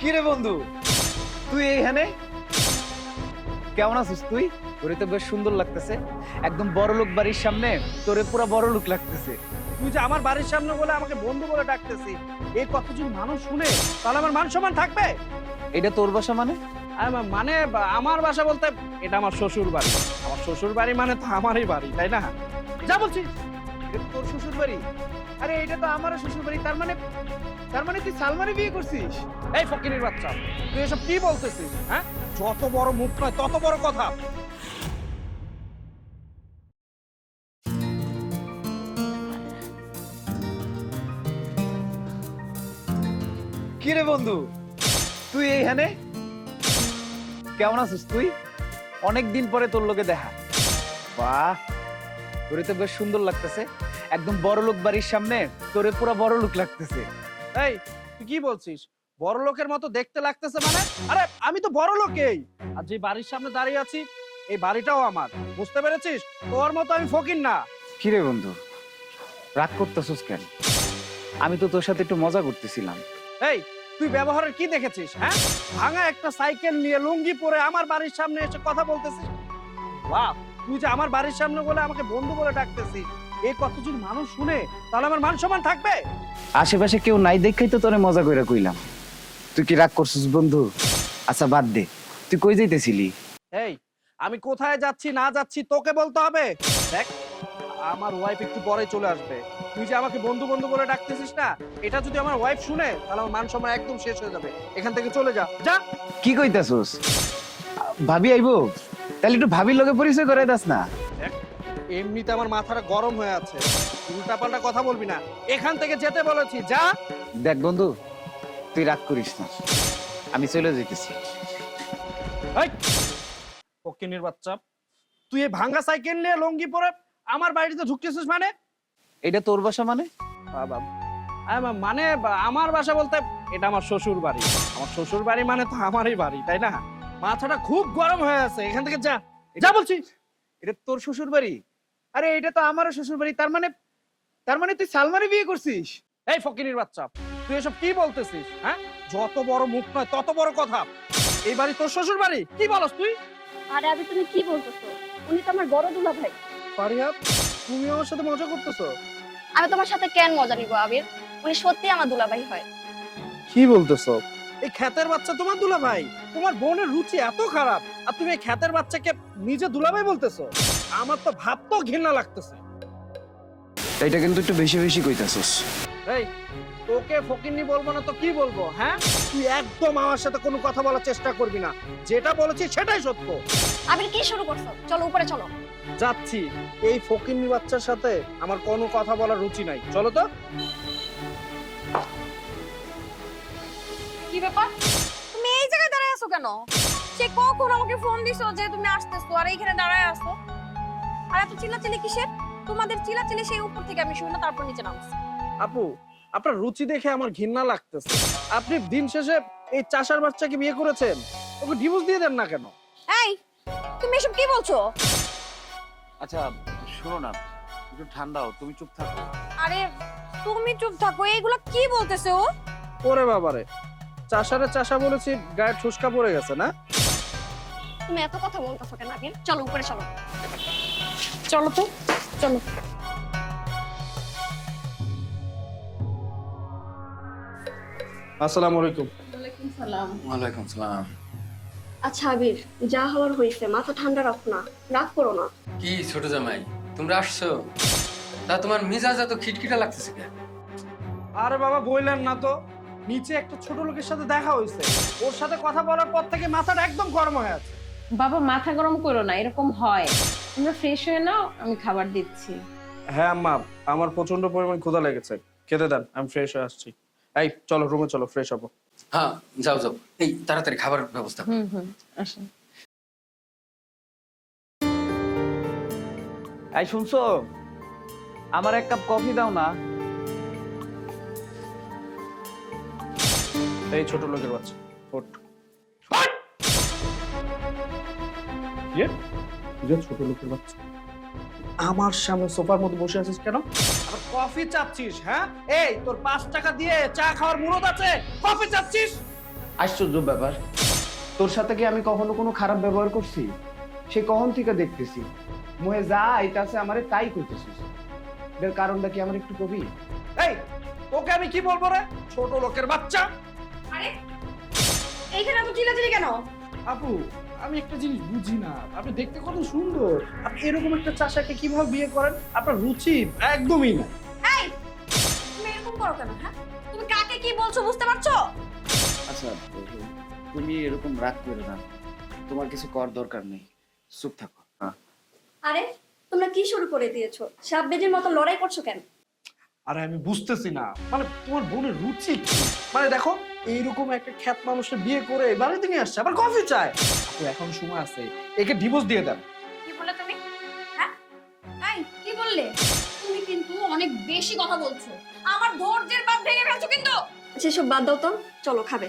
কি রে বন্ধু? তুই এইখানে? কেমন আছিস তুই? তোরে তো বেশ সুন্দর লাগতেছে। একদম বড় লোক বাড়ির সামনে তোরে পুরো বড় লোক লাগতেছে। তুই যে আমার বাড়ির সামনে বলে আমাকে বন্ধু বলে ডাকতেছি এই কথা যদি মানুষ শুনে তাহলে আমার মান সম্মান থাকবে? এটা তোর বাসা মানে? মানে আমার বাসা বলতে এটা আমার শ্বশুর বাড়ি। আমার শ্বশুর বাড়ি মানে তো আমারই বাড়ি তাই না? যা বলছি এটা তোর শ্বশুর বাড়ি? আরে এটা তো আমারও শ্বশুর বাড়ি তার মানে তার মানে তুই সালমানে বিয়ে করছিস? এই ফকিরের বাচ্চা। তুই এসব কি বলতেছিস হ্যাঁ? যত বড় মুখ নয় তত বড় কথা। কি রে বন্ধু? তুই এইখানে? কেমন আছিস তুই? অনেক দিন পরে তোর লোকে দেখা। বাহ তোরে তো বেশ সুন্দর লাগতেছে। একদম বড় লোক বাড়ির সামনে তোরে পুরো বড় লোক লাগতেছে। এই তুই কি বলছিস? বড় লোকের মতো দেখতে লাগতেছে মানে? আরে আমি তো বড় লোকেই। আর যে বাড়ির সামনে দাঁড়িয়ে আছি এই বাড়িটাও আমার। বুঝতে পেরেছিস? তোর মতো আমি ফকির না। কি রে বন্ধু? রাগ করতেছিস কেন? আমি তো তোর সাথে একটু মজা করতেছিলাম। এই তুই ব্যবহারের কি দেখেছিস হ্যাঁ? ভাঙা একটা সাইকেল নিয়ে লুঙ্গি পরে আমার বাড়ির সামনে এসে কথা বলতেছিস? বাহ তুই যে আমার বাড়ির সামনে বলে আমাকে বন্ধু বলে ডাকতেছিস। এই কথা যদি মানুষ শুনে তাহলে আমার মান সম্মান থাকবে? আশেপাশে কেউ নাই দেখাই তো তোরে মজা কইরা কইলাম। তুই কি রাগ করছিস বন্ধু? আচ্ছা বাদ দে। তুই কই যাইতেছিলি? এই আমি কোথায় যাচ্ছি না যাচ্ছি তোকে বলতে হবে? দেখ আমার ওয়াইফ একটু পরে চলে আসবে। তুই যে আমাকে বন্ধু বন্ধু বলে ডাকতেছিস না এটা যদি আমার ওয়াইফ শুনে তাহলে আমার মান সম্মান একদম শেষ হয়ে যাবে। এখান থেকে চলে যা। যা। কি কইতাছস? ভাবি আইবো? তাহলে একটু ভাবির লগে পরিচয় করে দাস না। এমনিতে আমার মাথাটা গরম হয়ে আছে। উল্টাপাল্টা কথা বলবি না। এখান থেকে যেতে বলেছি যা। দেখ বন্ধু তুই রাগ করিস না। আমি চলে যেতেছি। পক্ষিনীর বাচ্চা তুই এই ভাঙ্গা সাইকেল নিয়ে লঙ্গি পরে আমার বাড়িতে ঢুকতেছিস মানে? এটা তোর বাসা মানে? বাবা মানে আমার বাসা বলতে এটা আমার শ্বশুর বাড়ি। আমার শ্বশুর বাড়ি মানে তো আমারই বাড়ি তাই না? মাথাটা খুব গরম হয়ে আছে এখান থেকে যা। যা বলছি। এটা তোর শ্বশুর বাড়ি? আরে এটা তো আমারও শ্বশুর বাড়ি তার মানে তার মানে তুই সালমানে বিয়ে করছিস? এই ফকিনীর বাচ্চা তুই এসব কি বলতেছিস হ্যাঁ? যত বড় মুখ নয় তত বড় কথা। এই বাড়ি তোর শ্বশুর বাড়ি কি বলস তুই? আরে আবি তুমি কি বলতেছো? উনি তো আমার বড় দুলা ভাই। ফারিয়া তুমি আমার সাথে মজা করতেছো? আমি তোমার সাথে কেন মজা নিব আবির? উনি সত্যি আমার দুলা ভাই হয়। কি বলতেছো? এই খ্যাতের বাচ্চা তোমার দুলা ভাই? তোমার বোনের রুচি এত খারাপ আর তুমি এই খ্যাতের বাচ্চাকে নিজে দুলা ভাই বলতেছো? আমার তো ভাবতেও ঘৃণা লাগতেছে। এটা কিন্তু একটু বেশি বেশি কইতাছস। এই তোকে ফকিন্নি বলব না তো কি বলব হ্যাঁ? তুই একদম আমার সাথে কোনো কথা বলার চেষ্টা করবি না। যেটা বলেছি সেটাই সত্য। আবির কি শুরু করছ? চলো উপরে চলো। যাচ্ছি। এই ফকিন্নি বাচ্চার সাথে আমার কোনো কথা বলার রুচি নাই। চলো তো। কি ব্যাপার? তুমি এই জায়গায় দাঁড়ায় আছো কেন? সে কখন আমাকে ফোন দিছো যে তুমি আসতেছো? আর এইখানে দাঁড়ায় আছো? আর এত চিল্লাচিল্লি কিসের? তোমাদের চিল্লাচিল্লি সেই উপর থেকে আমি শুনে তারপর নিচে নামছি। আপু আপনার রুচি দেখে আমার ঘৃণা লাগতেছে। আপনি দিন শেষে এই চাষার বাচ্চাকে বিয়ে করেছেন ওকে ডিভোর্স দিয়ে দেন না কেন? এই তুমি এসব কি বলছো? আচ্ছা শোনো না একটু ঠান্ডা হও তুমি চুপ থাকো। আরে তুমি চুপ থাকো এইগুলা কি বলতেছে ও? ওরে বাবারে চাষারে চাষা বলেছি গায়ে ঠুসকা পড়ে গেছে না? তুমি এত কথা বলতেছো কেন আবির চলো উপরে চলো। চলো তো চলো। আসসালামু আলাইকুম। ওয়ালাইকুম সালাম। আচ্ছা আবির যা হওয়ার হয়েছে মাথা ঠান্ডা রাখো না রাগ করো না। কি ছোট জামাই তোমরা আসছো? তা তোমার মিজাজ এত খিটখিটা লাগতেছে কেন? আরে বাবা বললেন না তো। নিচে একটা ছোট লোকের সাথে দেখা হয়েছে। ওর সাথে কথা বলার পর থেকে মাথাটা একদম গরম হয়ে আছে। বাবা মাথা গরম করো না এরকম হয়। তোমরা ফ্রেশ হয়ে নাও আমি খাবার দিচ্ছি। হ্যাঁ আম্মা আমার প্রচণ্ড পরিমাণ ক্ষুধা লেগেছে। খেতে দেন আমি ফ্রেশ হয়ে আসছি। এই চলো রুমে চলো ফ্রেশ হব। হ্যাঁ যাও যাও। এই তাড়াতাড়ি খাবার ব্যবস্থা করো। হুম হুম আসেন। এই শুনছো? আমার এক কাপ কফি দাও না। এই ছোট লোকের বাচ্চা ওঠ। ওঠ! যে ছোট লোকের বাচ্চা। আমার সামনে সোফার মধ্যে বসে আছিস কেন? আবার কফি চাচ্ছিস হ্যাঁ? এই তোর পাঁচ টাকা দিয়ে চা খাওয়ার মুরত আছে। কফি চাচ্ছিস? আশ্চর্য ব্যাপার। তোর সাথে কি আমি কখনো কোনো খারাপ ব্যবহার করছি? সে কখন থেকে দেখতেছি? মোহে যা এটা আছে আমারে তাই করতেছিস এর কারণটা কি আমার একটু কবি? এই তোকে আমি কি বলব রে? ছোট লোকের বাচ্চা। আরে এইখানে এত চিল্লাচিল্লি কেন? আপু আমি একটা জিনিস বুঝি না। আপনি দেখতে কত সুন্দর। আপনি এরকম একটা চাষাকে কীভাবে বিয়ে করেন? আপনার রুচি একদমই না। এই তুমি এরকম করো কেন হ্যাঁ? তুমি কাকে কি বলছো বুঝতে পারছ? আচ্ছা তুমি এরকম রাগ করে না। তোমার কিছু কর দরকার নেই। চুপ থাকো। হ্যাঁ। আরে তোমরা কি শুরু করে দিয়েছ? সাপ বেজির মতো লড়াই করছ কেন? আরে আমি বুঝতেছি না। মানে তোমার বোনের রুচি মানে দেখো এইরকম একটা খ্যাত মানুষের বিয়ে করে বাড়িতে নিয়ে আসছে আবার কফি চায়। আপু এখন সময় আছে একে ডিভোর্স দিয়ে দেন। কি বললে তুমি? হ্যাঁ? এই কি বললে? তুমি কিন্তু অনেক বেশি কথা বলছো। আমার ধৈর্যের বাঁধ ভেঙে ফেলছো কিন্তু! সেসব বাদ দাও তো। চলো খাবে।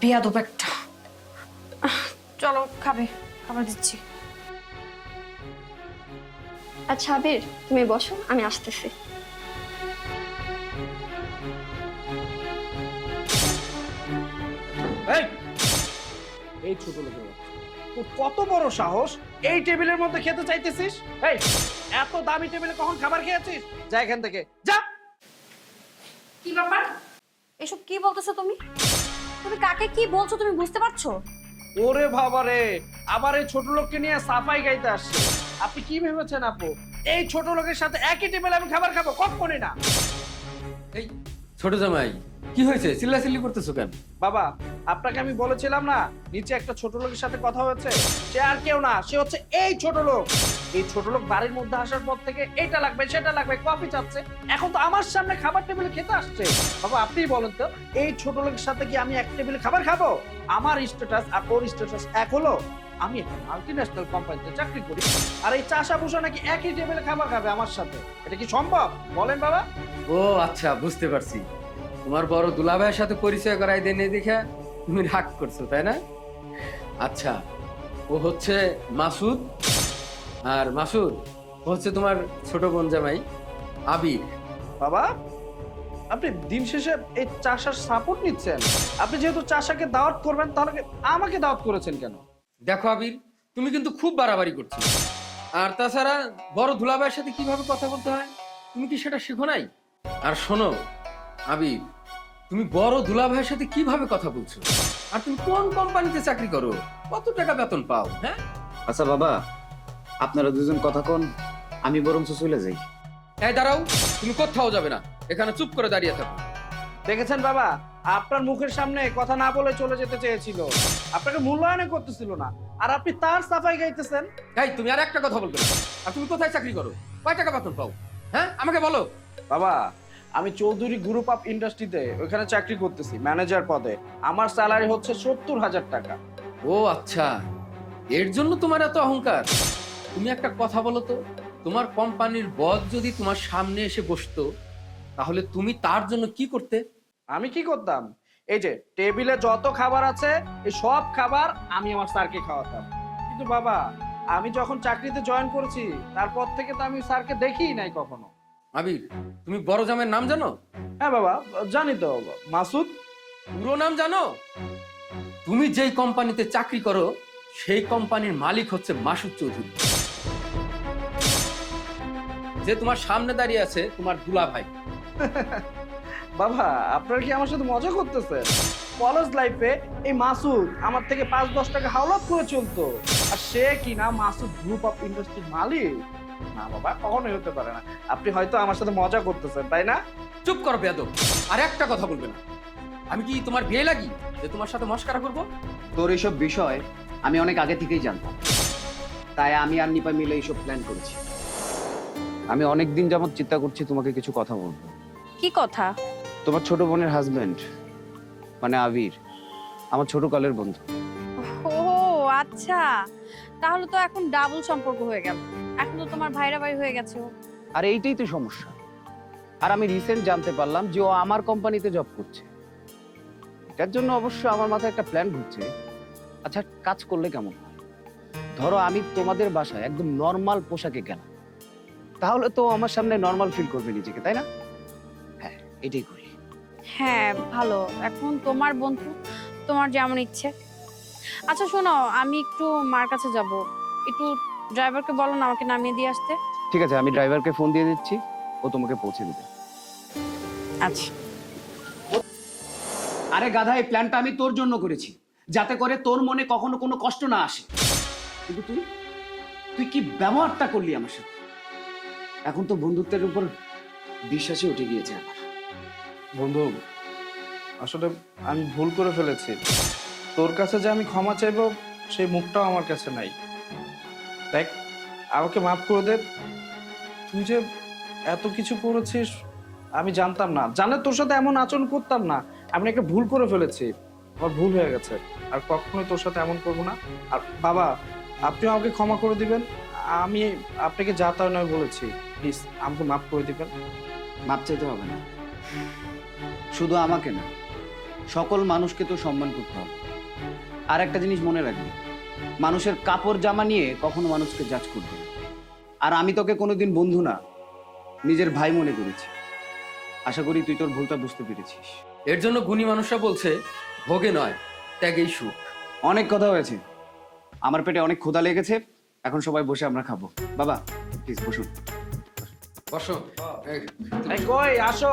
বেয়াদব একটা। আহ, চলো খাবে। খাবার দিচ্ছি। আচ্ছা আবির তুমি বসো আমি আসতেছি। এই এই ছোট লোকের বাচ্চা। তোর কত বড় সাহস? এই টেবিলের মধ্যে খেতে চাইতেছিস? এই এত দামি টেবিলে কখন খাবার খেয়েছিস? যা এখান থেকে যা। কি ব্যাপার? এসব কি বলতেছো তুমি? তুমি কাকে কি বলছো তুমি বুঝতে পারছ? ওরে বাবা রে আবার এই ছোট লোককে নিয়ে সাফাই গাইতে আসছে আপনি কি ভেবেছেন আপু? এই ছোট লোকের সাথে একই টেবিলে আমি খাবার খাব কখনই না। এই ছোট জামাই কি হয়েছে? চিল্লাচিল্লি করতেছো কেন? বাবা আপনাকে আমি বলেছিলাম না নিচে একটা ছোট লোকের সাথে কথা হয়েছে সে আর কেউ না সে হচ্ছে এই ছোট লোক। এই ছোট লোক বাড়ির মধ্যে আসার পর থেকে এটা লাগবে সেটা লাগবে কফি চাচ্ছে। এখন তো আমার সামনে খাবার টেবিলে খেতে আসছে। বাবা আপনি বলেন তো এই ছোট লোকের সাথে কি আমি এক টেবিলে খাবার খাব? আমার স্ট্যাটাস আর ওর স্ট্যাটাস এক হলো? আমি একটা মাল্টি ন্যাশনাল কোম্পানিতে চাকরি করি আর এই চাষা ভূষা নাকি একই টেবিলে খাবার খাবে আমার সাথে? এটা কি সম্ভব? বলেন বাবা। ও আচ্ছা বুঝতে পারছি। তোমার বড় দুলাভাইয়ের সাথে পরিচয় করাই দেনে দেখে তুমি রাগ করছ তাই না? আচ্ছা ও হচ্ছে মাসুদ আর মাসুদ ও হচ্ছে তোমার ছোট বোন জামাই আবির। বাবা আপনি দিন শেষে এই চাষার সাপোর্ট নিচ্ছেন। আপনি যেহেতু চাষাকে দাওয়াত করবেন তাহলে আমাকে দাওয়াত করেছেন কেন? দেখো আবির তুমি কিন্তু খুব বাড়াবাড়ি করছ আর তাছাড়া বড় দুলাভাইয়ের সাথে কীভাবে কথা বলতে হয়? তুমি কি সেটা শিখো নাই? আর শোনো আবির তুমি বড় দুলাভাইয়ের সাথে কীভাবে কথা বলছো? আর তুমি কোন কোম্পানিতে চাকরি করো? কত টাকা বেতন পাও হ্যাঁ? আচ্ছা বাবা আপনারা দুজন কথা কোন আমি বরঞ্চ চলে যাই। এই দাঁড়াও তুমি কোথাও যাবে না এখানে চুপ করে দাঁড়িয়ে থাকো। দেখেছেন বাবা? আপনার মুখের সামনে কথা না বলে চলে যেতে চেয়েছিল। আপনাকে মূল্যায়ন করতেছিল না। আর আপনি তার সাফাই গাইতেছেন? এই তুমি আর একটা কথা বলবে আর তুমি কোথায় চাকরি করো? কয় টাকা বেতন পাও? হ্যাঁ? আমাকে বলো। বাবা আমি চৌধুরী গ্রুপ অফ ইন্ডাস্ট্রিতে ওইখানে চাকরি করতেছি ম্যানেজার পদে। আমার স্যালারি হচ্ছে সত্তর হাজার টাকা। ও আচ্ছা। এর জন্য তোমার এত অহংকার? তুমি একটা কথা বলো তো। তোমার কোম্পানির বস যদি তোমার সামনে এসে বসতো তাহলে তুমি তার জন্য কি করতে? আমি কি করতাম? এই যে টেবিলে যত খাবার আছে এই সব খাবার আমি আমার স্যারকে খাওয়াতাম। কিন্তু বাবা আমি যখন চাকরিতে জয়েন করেছি তারপর থেকে তো আমি স্যারকে দেখিই নাই কখনো। আবির তুমি বড় জামের নাম জানো? হ্যাঁ বাবা জানি তো মাসুদ। পুরো নাম জানো? তুমি যেই কোম্পানিতে চাকরি করো সেই কোম্পানির মালিক হচ্ছে মাসুদ চৌধুরী। যে তোমার সামনে দাঁড়িয়ে আছে তোমার দুলা ভাই বাবা আপনারা কি আমার সাথে মজা করতেছেন? কলেজ লাইফে এই মাসুদ আমার থেকে পাঁচ দশ টাকা হাওলাত করে চলতো। আর সে কি না মাসুদ গ্রুপ অফ ইন্ডাস্ট্রির মালিক? না বাবা কখনোই হতে পারে না। আপনি হয়তো আমার সাথে মজা করতেছেন তাই না? চুপ করো বেয়াদব। আর একটা কথা বলবে না। আমি কি তোমার বিয়ে লাগি? যে তোমার সাথে মস্কারা করব? তোর এইসব বিষয় আমি অনেক আগে থেকেই জানতাম। তাই আমি আর নিপা মিলে এইসব প্ল্যান করেছি। আমি অনেক দিন যাবত চিন্তা করছি তোমাকে কিছু কথা বলব। কি কথা? তোমার ছোট বোনের হাজবেন্ড মানে আবির আমার ছোট কালের বন্ধু। ও আচ্ছা। তাহলে তো এখন ডাবল সম্পর্ক হয়ে গেল। এখন তো তোমার ভাইরা ভাই হয়ে গেছে আর এইটাই তো সমস্যা। আর আমি রিসেন্ট জানতে পারলাম যে ও আমার কোম্পানিতে জব করছে। এটার জন্য অবশ্য আমার মাথায় একটা প্ল্যান ঘুরছে। আচ্ছা কাজ করলে কেমন ধরো আমি তোমাদের বাসায় একদম নর্মাল পোশাকে গেলাম। তাহলে তো আমার সামনে নর্মাল ফিল করবে নিজেকে তাই না? হ্যাঁ এটাই করি। হ্যাঁ ভালো। এখন তোমার বন্ধু তোমার যেমন ইচ্ছে। আচ্ছা শোনো আমি একটু মার কাছে যাব। একটু ড্রাইভারকে বলো না আমাকে নামিয়ে দিয়ে আসতে। ঠিক আছে আমি ড্রাইভারকে ফোন দিয়ে দিচ্ছি ও তোমাকে পৌঁছে দেবে। আচ্ছা। আরে গাধা এই প্ল্যানটা আমি তোর জন্য করেছি। যাতে করে তোর মনে কখনো কোনো কষ্ট না আসে। কিন্তু তুই তুই কি ব্যবহারটা করলি আমার সাথে? এখন তো বন্ধুত্বের উপর বিশ্বাসই উঠে গিয়েছে আমার। বন্ধু, আসলে আমি ভুল করে ফেলেছি। তোর কাছে যে আমি ক্ষমা চাইব, সেই মুখটাও আমার কাছে নাই। দেখ, আমাকে মাফ করে দে। তুই যে এত কিছু করেছিস, আমি জানতাম না। জানলে তোর সাথে এমন আচরণ করতাম না। আমি একটা ভুল করে ফেলেছি। আমার ভুল হয়ে গেছে। আর কখনোই তোর সাথে এমন করব না। আর বাবা আপনি আমাকে ক্ষমা করে দিবেন। আমি আপনাকে যা তা নয় বলেছি। প্লিজ, আমাকে মাফ করে দিবেন। মাপ চাইতে হবে না। শুধু আমাকে না সকল মানুষকে তো সম্মান করতে হবে। আর একটা জিনিস মনে রাখবি মানুষের কাপড় জামা নিয়ে কখনো মানুষকে জাজ করবে না। আর আমি তোকে কোনোদিন বন্ধু না নিজের ভাই মনে করেছি। আশা করি তুই তোর ভুলটা বুঝতে পেরেছিস। এর জন্য গুণী মানুষরা বলছে ভোগে নয় ত্যাগেই সুখ। অনেক কথা হয়েছে। আমার পেটে অনেক ক্ষুধা লেগেছে এখন সবাই বসে আমরা খাব। বাবা প্লিজ বসুন। বসো। কই আসো।